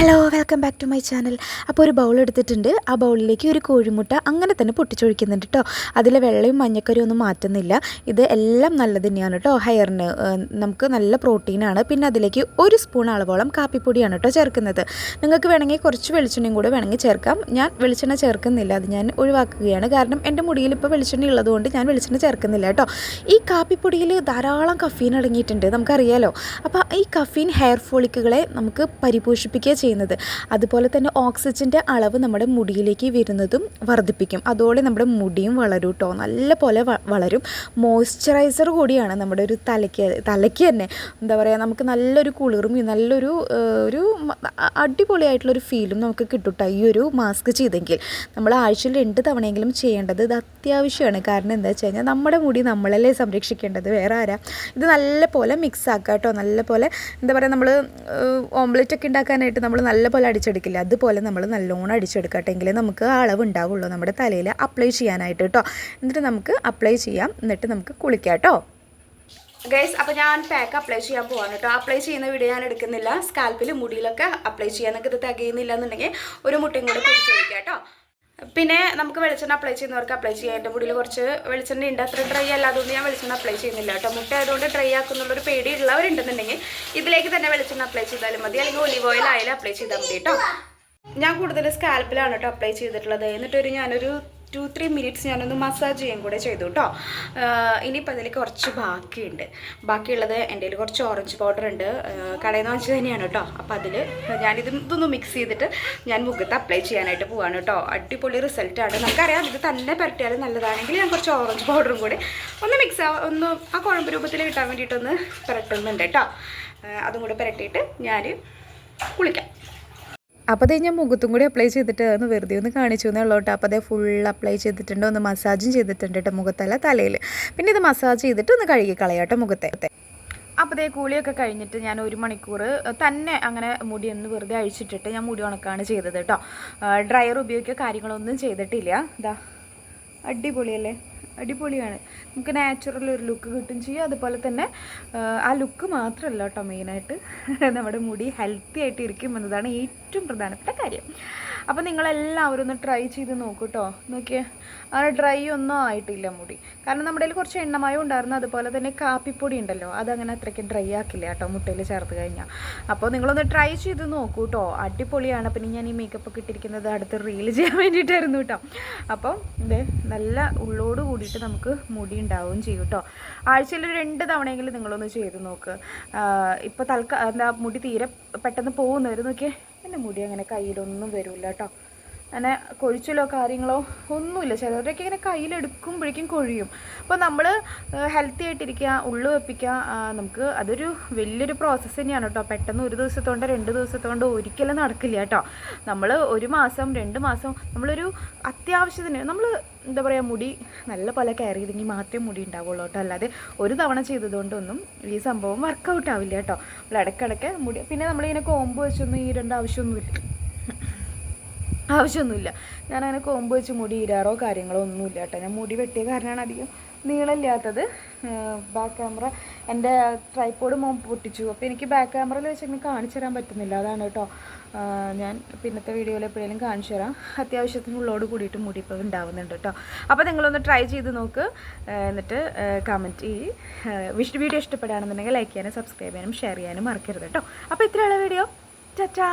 Hello welcome back to my channel അപ്പോൾ ഒരു bowl എടുത്തിട്ടുണ്ട്. ആ ബൗളിലേക്ക് ഒരു കോഴിമുട്ട അങ്ങനെ തന്നെ പൊട്ടിച്ചൊഴിക്കുന്നുണ്ട് കേട്ടോ അതിലെ വെള്ളയും മഞ്ഞക്കറിയും ഒന്നും മാറ്റുന്നില്ല. ഇത് എല്ലാം നല്ലത് തന്നെയാണ് കേട്ടോ ഹെയറിന് നമുക്ക് നല്ല പ്രോട്ടീനാണ് പിന്നെ അതിലേക്ക് ഒരു സ്പൂൺ അളവോളം കാപ്പിപ്പൊടിയാണ് കേട്ടോ ചേർക്കുന്നത്. നിങ്ങൾക്ക് വേണമെങ്കിൽ കുറച്ച് വെളിച്ചെണ്ണയും കൂടെ വേണമെങ്കിൽ ചേർക്കാം. ഞാൻ വെളിച്ചെണ്ണ ചേർക്കുന്നില്ല. അത് ഞാൻ ഒഴിവാക്കുകയാണ്. കാരണം എന്റെ മുടിയിൽ ഇപ്പോൾ വെളിച്ചെണ്ണ ഉള്ളതുകൊണ്ട് ഞാൻ വെളിച്ചെണ്ണ ചേർക്കുന്നില്ല കേട്ടോ ഈ കാപ്പിപ്പൊടിയിൽ ധാരാളം കഫീൻ അടങ്ങിയിട്ടുണ്ട്. നമുക്കറിയാലോ. അപ്പോൾ ഈ കഫീൻ ഹെയർ ഫോളിക്കുകളെ നമുക്ക് പരിപോഷിപ്പിക്കുക ചെയ്യുന്നത്. അതുപോലെ തന്നെ ഓക്സിജന്റെ അളവ് നമ്മുടെ മുടിയിലേക്ക് വരുന്നതും വർദ്ധിപ്പിക്കും. അതോടെ നമ്മുടെ മുടിയും വളരും കേട്ടോ നല്ല പോലെ വളരും. മോയ്സ്ചറൈസർ കൂടിയാണ് നമ്മുടെ ഒരു തലയ്ക്ക് തലയ്ക്ക് തന്നെ. എന്താ പറയുക നമുക്ക് നല്ലൊരു കുളിറും നല്ലൊരു ഒരു അടിപൊളിയായിട്ടുള്ളൊരു ഫീലും നമുക്ക് കിട്ടും ട്ടോ ഈ ഒരു മാസ്ക് ചെയ്തെങ്കിൽ. നമ്മൾ ആഴ്ചയിൽ രണ്ട് തവണയെങ്കിലും ചെയ്യേണ്ടത് ഇത് അത്യാവശ്യമാണ്. കാരണം എന്താ വെച്ച് കഴിഞ്ഞാൽ നമ്മുടെ മുടി നമ്മളല്ലേ സംരക്ഷിക്കേണ്ടത്. വേറെ ആരാ? ഇത് നല്ല പോലെ മിക്സ് ആക്കുക കേട്ടോ നല്ല പോലെ എന്താ പറയുക നമ്മൾ ഓംലെറ്റ് ഒക്കെ ഉണ്ടാക്കാനായിട്ട് നമ്മൾ നല്ല പോലെ അടിച്ചെടുക്കില്ല. അതുപോലെ നമ്മൾ നല്ലോണം അടിച്ചെടുക്കട്ടെ എങ്കിലേ നമുക്ക് ആ അളവ് ഉണ്ടാവുള്ളൂ നമ്മുടെ തലയിൽ അപ്ലൈ ചെയ്യാനായിട്ട് കേട്ടോ എന്നിട്ട് നമുക്ക് അപ്ലൈ ചെയ്യാം. എന്നിട്ട് നമുക്ക് കുളിക്കാം കേട്ടോ ഗൈസ് അപ്പോൾ ഞാൻ പാക്ക് അപ്ലൈ ചെയ്യാൻ പോവാണ് കേട്ടോ അപ്ലൈ ചെയ്യുന്ന വീഡിയോ ഞാൻ എടുക്കുന്നില്ല. സ്കാൽപ്പിൽ മുടിയിലൊക്കെ അപ്ലൈ ചെയ്യാൻ. നിങ്ങൾക്ക് ഇത് തികയുന്നില്ല എന്നുണ്ടെങ്കിൽ ഒരു മുട്ടയും കൂടെ കുടിച്ചു കേട്ടോ പിന്നെ നമുക്ക് വെളിച്ചെണ്ണ അപ്ലൈ ചെയ്യുന്നവർക്ക് അപ്ലൈ ചെയ്യാം. എന്റെ മുടിയിൽ കുറച്ച് വെളിച്ചെണ്ണ ഉണ്ട്. അത്ര ഡ്രൈ അല്ല. അതുകൊണ്ട് ഞാൻ വെളിച്ചെണ്ണ അപ്ലൈ ചെയ്യുന്നില്ല കേട്ടോ. മുട്ട ആയതുകൊണ്ട് ഡ്രൈ ആക്കുന്നുള്ളൊരു പേടി ഉള്ളവരുണ്ടെന്നുണ്ടെങ്കിൽ ഇതിലേക്ക് തന്നെ വെളിച്ചെണ്ണ അപ്ലൈ ചെയ്താലും മതി. അല്ലെങ്കിൽ ഒലിവ് ഓയിൽ ആയാലും അപ്ലൈ ചെയ്താൽ മതി കേട്ടോ. ഞാൻ കൂടുതൽ സ്കാൽപ്പിലാണ് കേട്ടോ അപ്ലൈ ചെയ്തിട്ടുള്ളത്. എന്നിട്ടൊരു ഞാനൊരു ടു ത്രീ മിനിറ്റ്സ് ഞാനൊന്ന് മസാജ് ചെയ്യാൻ കൂടെ ചെയ്തു കേട്ടോ ഇനിയിപ്പോൾ അതിൽ കുറച്ച് ബാക്കിയുണ്ട്. ബാക്കിയുള്ളത് എന്റെ കയ്യിൽ കുറച്ച് ഓറഞ്ച് പൗഡർ ഉണ്ട്. കടയിൽ നിന്ന് വാങ്ങിച്ചത് തന്നെയാണ് കേട്ടോ അപ്പോൾ അതിൽ ഞാനിത് ഇതൊന്ന് മിക്സ് ചെയ്തിട്ട് ഞാൻ മുഖത്ത് അപ്ലൈ ചെയ്യാനായിട്ട് പോവാണ് കേട്ടോ അടിപൊളി റിസൾട്ടാണ് നമുക്കറിയാം ഇത് തന്നെ പരട്ടിയാൽ നല്ലതാണെങ്കിൽ ഞാൻ കുറച്ച് ഓറഞ്ച് പൗഡറും കൂടി ഒന്ന് മിക്സ് ഒന്ന് ആ കുഴമ്പ് രൂപത്തിൽ കിട്ടാൻ വേണ്ടിയിട്ടൊന്ന് പുരട്ടുന്നുണ്ട് കേട്ടോ അതും കൂടെ പുരട്ടിയിട്ട് ഞാൻ കുളിക്കാം. അപ്പോൾ അതേ ഞാൻ മുഖത്തും കൂടി അപ്ലൈ ചെയ്തിട്ട് ഒന്ന് വെറുതെ ഒന്ന് കാണിച്ചു എന്നുള്ളൂ കേട്ടോ. അപ്പോൾ അതേ ഫുൾ അപ്ലൈ ചെയ്തിട്ടുണ്ട്. ഒന്ന് മസാജും ചെയ്തിട്ടുണ്ട് കേട്ടോ മുഖത്തല്ല തലയിൽ പിന്നെ ഇത് മസാജ് ചെയ്തിട്ട് ഒന്ന് കഴുകി കളയാട്ടോ മുഖത്തെ. അപ്പോൾ അതേ കൂളിയൊക്കെ കഴിഞ്ഞിട്ട് ഞാൻ ഒരു മണിക്കൂർ തന്നെ അങ്ങനെ മുടി ഒന്ന് വെറുതെ അഴിച്ചിട്ടിട്ട് ഞാൻ മുടി ഉണക്കാണ് ചെയ്തത് കേട്ടോ. ഡ്രയർ ഉപയോഗിക്കുക കാര്യങ്ങളൊന്നും ചെയ്തിട്ടില്ല. ഇതാ അടിപൊളിയല്ലേ? അടിപൊളിയാണ്. നമുക്ക് നാച്ചുറൽ ഒരു ലുക്ക് കിട്ടും ചെയ്യും. അതുപോലെ തന്നെ ആ, ലുക്ക് മാത്രമല്ല കേട്ടോ മെയിനായിട്ട് നമ്മുടെ മുടി ഹെൽത്തി ആയിട്ട് ഇരിക്കും എന്നതാണ് ഏറ്റവും പ്രധാനപ്പെട്ട കാര്യം. അപ്പോൾ നിങ്ങളെല്ലാവരും ഒന്ന് ട്രൈ ചെയ്ത് നോക്കൂ കേട്ടോ നോക്കിയേ അങ്ങനെ ഡ്രൈ ഒന്നും ആയിട്ടില്ല മുടി. കാരണം നമ്മുടെ കയ്യിൽ കുറച്ച് എണ്ണമയം ഉണ്ടായിരുന്നു. അതുപോലെ തന്നെ കാപ്പിപ്പൊടി ഉണ്ടല്ലോ അതങ്ങനെ അത്രയ്ക്ക് ഡ്രൈ ആക്കില്ല കേട്ടോ മുട്ടയിൽ ചേർത്ത് കഴിഞ്ഞാൽ അപ്പോൾ നിങ്ങളൊന്ന് ട്രൈ ചെയ്ത് നോക്കൂ കേട്ടോ അടിപൊളിയാണ്. പിന്നെ ഞാൻ ഈ മേക്കപ്പ് ഒക്കെ ഇട്ടിരിക്കുന്നത് അടുത്ത് റീൽ ചെയ്യാൻ വേണ്ടിയിട്ടായിരുന്നു കേട്ടോ അപ്പോൾ ഇത് നല്ല ഉള്ളോട് കൂടിയിട്ട് നമുക്ക് മുടി ഉണ്ടാവുകയും ചെയ്യും കേട്ടോ ആഴ്ചയിൽ രണ്ട് തവണയെങ്കിലും നിങ്ങളൊന്ന് ചെയ്ത് നോക്ക്. ഇപ്പോൾ തൽക്കാലം എന്താ മുടി തീരെ പെട്ടെന്ന് പോകുന്നവർ നോക്കിയേ എന്റെ മുടി അങ്ങനെ കയ്യിലൊന്നും വരില്ല കേട്ടോ അങ്ങനെ കൊഴിച്ചിലോ കാര്യങ്ങളോ ഒന്നുമില്ല. ചിലവരൊക്കെ ഇങ്ങനെ കയ്യിലെടുക്കുമ്പോഴേക്കും കൊഴിയും. അപ്പോൾ നമ്മൾ ഹെൽത്തി ആയിട്ടിരിക്കുക ഉള്ളു വെപ്പിക്കുക നമുക്ക് അതൊരു വലിയൊരു പ്രോസസ്സ് തന്നെയാണ് കേട്ടോ. പെട്ടെന്ന് ഒരു ദിവസത്തോണ്ട് രണ്ട് ദിവസത്തോണ്ട് ഒരിക്കലും നടക്കില്ല കേട്ടോ. നമ്മൾ ഒരു മാസം രണ്ട് മാസം നമ്മളൊരു അത്യാവശ്യത്തിന് നമ്മൾ എന്താ പറയുക മുടി നല്ല പോലെ കെയർ ചെയ്തെങ്കിൽ മാത്രമേ മുടി ഉണ്ടാവുള്ളൂ കേട്ടോ. അല്ലാതെ ഒരു തവണ ചെയ്തതുകൊണ്ടൊന്നും ഈ സംഭവം വർക്കൗട്ട് ആവില്ല കേട്ടോ. നമ്മൾ ഇടയ്ക്കിടയ്ക്ക് മുടി പിന്നെ നമ്മളിങ്ങനെ കോമ്പ് വെച്ചൊന്നും ഈ രണ്ട് ആവശ്യമൊന്നുമില്ല. ആവശ്യമൊന്നുമില്ല. ഞാനങ്ങനെ കോമ്പ് വെച്ച് മുടി ഇരാറോ കാര്യങ്ങളോ ഒന്നുമില്ല കേട്ടോ ഞാൻ മുടി വെട്ടിയ കാരണമാണ് അധികം നീളമില്ലാത്തത്. ബാക്ക് ക്യാമറ എന്റെ ട്രൈപ്പോഡ് മോൻ പൊട്ടിച്ചു. അപ്പോൾ എനിക്ക് ബാക്ക് ക്യാമറയിൽ വെച്ച് കാണിച്ചു തരാൻ പറ്റുന്നില്ല. അതാണ് കേട്ടോ ഞാൻ പിന്നത്തെ വീഡിയോയിൽ എപ്പോഴേലും കാണിച്ചു തരാം. അത്യാവശ്യത്തിനുള്ളോട് കൂടിയിട്ട് മുടി ഇപ്പോൾ ഉണ്ടാവുന്നുണ്ട് കേട്ടോ അപ്പോൾ നിങ്ങളൊന്ന് ട്രൈ ചെയ്ത് നോക്ക്. എന്നിട്ട് കമന്റ് ചെയ്യ് വീഡിയോ ഇഷ്ടപ്പെടുകയാണെന്നുണ്ടെങ്കിൽ ലൈക്ക് ചെയ്യാനും സബ്സ്ക്രൈബ് ചെയ്യാനും ഷെയർ ചെയ്യാനും മറക്കരുത് കേട്ടോ അപ്പോൾ ഇത്രയുള്ള വീഡിയോ ചാ